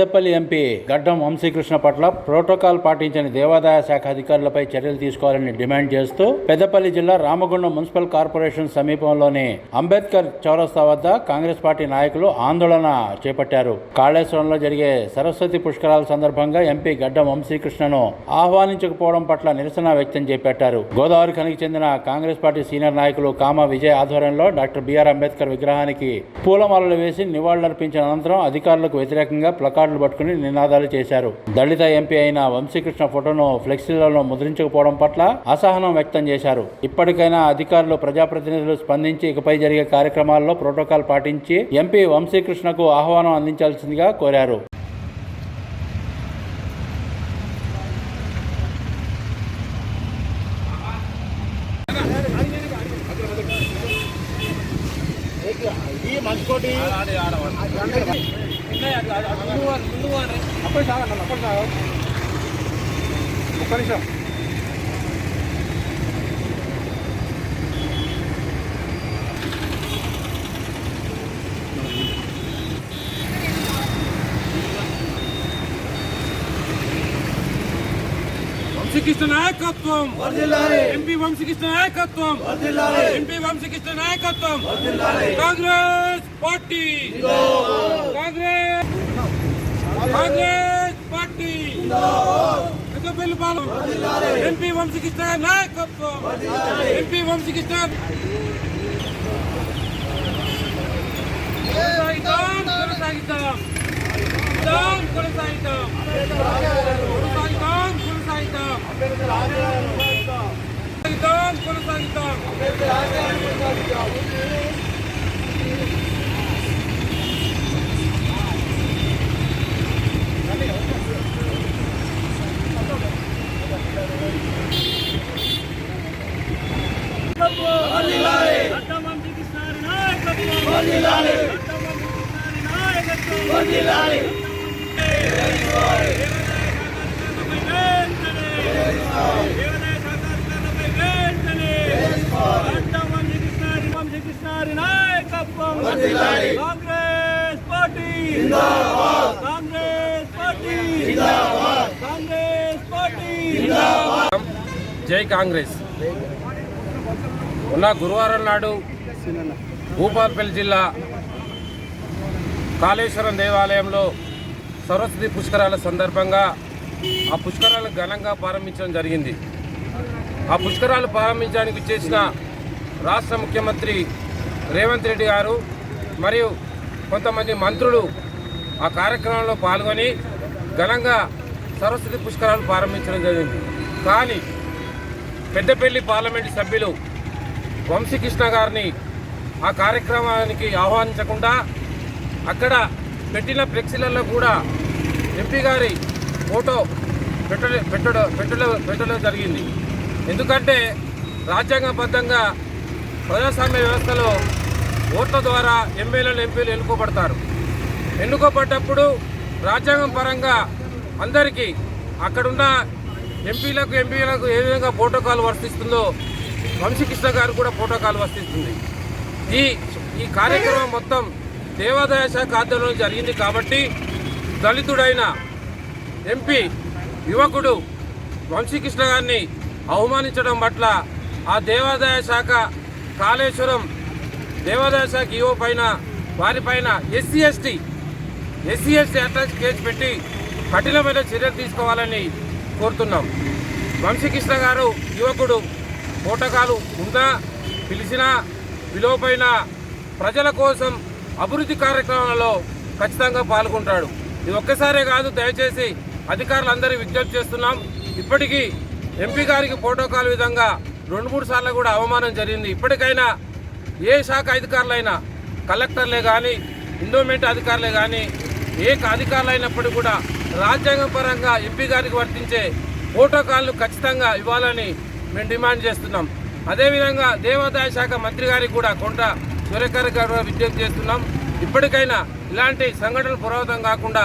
Peddapalli MP గడ్డం వంశీకృష్ణ పట్ల protocol పాటించని దేవాదాయ శాఖ అధికారులపై చర్యలు తీసుకోవాలని డిమాండ్ చేస్తూ పెద్దపల్లి జిల్లా రామగుండం మున్సిపల్ కార్పొరేషన్ సమీపంలోని అంబేద్కర్ చౌరస్తా వద్ద కాంగ్రెస్ పార్టీ నాయకులు ఆందోళన చేపట్టారు. కాళేశ్వరంలో జరిగే సరస్వతి పుష్కరాల సందర్భంగా ఎంపీ గడ్డం వంశీకృష్ణను ఆహ్వానించకపోవడం పట్ల నిరసన వ్యక్తం చేపట్టారు. గోదావరి ఖనికి చెందిన కాంగ్రెస్ పార్టీ సీనియర్ నాయకులు కామ విజయ్ ఆధ్వర్యంలో డాక్టర్ బిఆర్ అంబేద్కర్ విగ్రహానికి పూలమాలలు వేసి నివాళులర్పించిన అనంతరం అధికారులకు వ్యతిరేకంగా ప్లకార్డులు పట్టుకుని నినాదాలు చేశారు. దళిత ఎంపీ అయిన వంశీకృష్ణ ఫోటోను ఫ్లెక్సీలలో ముద్రించకపోవడం పట్ల అసహనం వ్యక్తం చేశారు. ఇప్పటికైనా అధికారులు ప్రజాప్రతినిధులు స్పందించి ఇకపై జరిగే కార్యక్రమాల్లో ప్రోటోకాల్ పాటించి ఎంపీ వంశీకృష్ణకు ఆహ్వానం అందించాల్సిందిగా కోరారు. అప్పుడు సాగండి అప్పుడు సాగు ఒక్క నిమిషం వంశీకృష్ణ నాయకత్వం ఎంపీ వంశీకృష్ణ నాయకత్వం ఎంపీ వంశీకృష్ణ నాయకత్వం Congress party Congress Congress party Peddapalli Palem MP Vamsi Krishna నాయకత్వం ఎంపీ వంశీకృష్ణ కొనసాగిద్దాం కొనసాగిద్దాం కొనసాగిద్దాం కొనసాగిద్దాం కొనసాగిద్దాం కొనసాగిద్దాం కొనసాగిద్దాం వందిలాలి వందిలాలి Congress party Congress party Congress party జై కాంగ్రెస్. ఉన్న గురువారం నాడు భూపాల్పల్లి జిల్లా కాళేశ్వరం దేవాలయంలో సరస్వతి పుష్కరాల సందర్భంగా ఆ పుష్కరాలను ఘనంగా ప్రారంభించడం జరిగింది. ఆ పుష్కరాలు ప్రారంభించడానికి చేసిన రాష్ట్ర ముఖ్యమంత్రి రేవంత్ రెడ్డి గారు మరియు కొంతమంది మంత్రులు ఆ కార్యక్రమంలో పాల్గొని ఘనంగా సరస్వతి పుష్కరాలు ప్రారంభించడం జరిగింది. కానీ పెద్దపల్లి పార్లమెంటు సభ్యులు వంశీకృష్ణ గారిని ఆ కార్యక్రమానికి ఆహ్వానించకుండా అక్కడ పెట్టిన ఫ్లెక్సీలలో కూడా ఎంపీ గారి ఫోటో పెట్ట పెట్టడం పెట్టడం పెట్టడం జరిగింది. ఎందుకంటే రాజ్యాంగబద్ధంగా ప్రజాస్వామ్య వ్యవస్థలో ఓట్ల ద్వారా ఎమ్మెల్యేలు ఎంపీలు ఎన్నుకోబడతారు. ఎన్నుకోబడ్డప్పుడు రాజ్యాంగం పరంగా అందరికీ అక్కడున్న ఎంపీలకు ఎంపీలకు ఏ విధంగా ప్రోటోకాల్ వర్తిస్తుందో వంశీకృష్ణ గారు కూడా ప్రోటోకాల్ వర్తిస్తుంది. ఈ ఈ కార్యక్రమం మొత్తం దేవాదాయ శాఖ ఆధ్వర్యంలో జరిగింది కాబట్టి దళితుడైన ఎంపీ యువకుడు వంశీకృష్ణ గారిని అవమానించడం పట్ల ఆ దేవాదాయ శాఖ కాళేశ్వరం దేవాదాయ శాఖ ఈఓ పైన వారిపైన SC ST SC ST attach case పెట్టి కఠినమైన చర్యలు తీసుకోవాలని కోరుతున్నాం. వంశీకృష్ణ గారు యువకుడు పోటకాలు ఉందా పిలిచినా విలువపైన ప్రజల కోసం అభివృద్ధి కార్యక్రమాలలో ఖచ్చితంగా పాల్గొంటాడు. ఇది ఒక్కసారే కాదు దయచేసి అధికారులందరూ విజ్ఞప్తి చేస్తున్నాం. ఇప్పటికీ ఎంపీ గారికి ప్రోటోకాల్ విధంగా రెండు మూడు సార్లు కూడా అవమానం జరిగింది. ఇప్పటికైనా ఏ శాఖ అధికారులైనా కలెక్టర్లే కానీ ఇండోమెంట్ అధికారులే కానీ ఏ అధికారులు అయినప్పటికీ కూడా రాజ్యాంగపరంగా ఎంపీ గారికి వర్తించే ప్రోటోకాల్ను ఖచ్చితంగా ఇవ్వాలని మేము డిమాండ్ చేస్తున్నాం. అదేవిధంగా దేవాదాయ శాఖ మంత్రి గారికి కూడా కొంట సూర్యకర్ గారు విజ్ఞప్తి చేస్తున్నాం. ఇప్పటికైనా ఇలాంటి సంఘటనలు పురోగతం కాకుండా